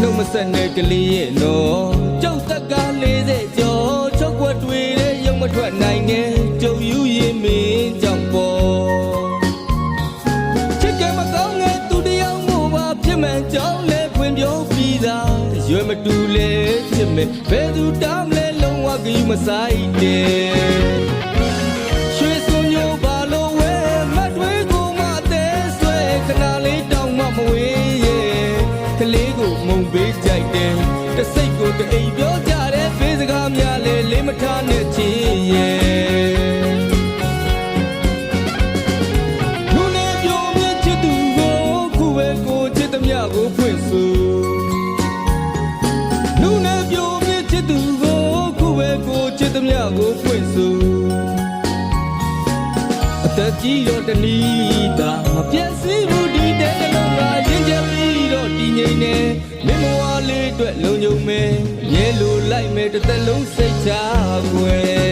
နှုတ်မဆက်နဲ့ကလေးရဲ့နော်ကြောက်တက်က40ကျော်ချုပ်ွက်တွေတဲ့ရုံမထွက်နိုင်နဲ့ကြုံယူရင်မင်းကြောင့်ပေါ်ချစ်ကမကောင်းတဲ့သူတယောက်မို့ပါဖြစ်မှန်ကြောင်းလဲဖွင့်ပြောပြီးသားရွယ်မတူလဲချစ်မယ်ဘယ်သူတောင်းလဲလုံးဝကြည့်မဆိုင်တဲ့ ကလေးကိုမုံပေးကြိုက်တယ်တစိတ်ကိုတအိမ်ပြောကြတယ်ဖေးစကားများလေလေးမထားနဲ့ချင်ရဲ့လူနေပြောမြင်ချစ်သူကိုခုပဲကိုချစ်သမျှကိုဖွင့်ဆိုလူနဲ့ပြောမြစ်ချစ်သူကိုခုပဲကိုချစ်သမျှကိုဖွင့်ဆိုအသက်ကြီးတော့တဏီတာမ မ်နေမင်းမဝါလေးအတွက်လုံုံမဲရဲလိုလိုက်မဲတစ်သက်လုံးစိတ်ချကွယ်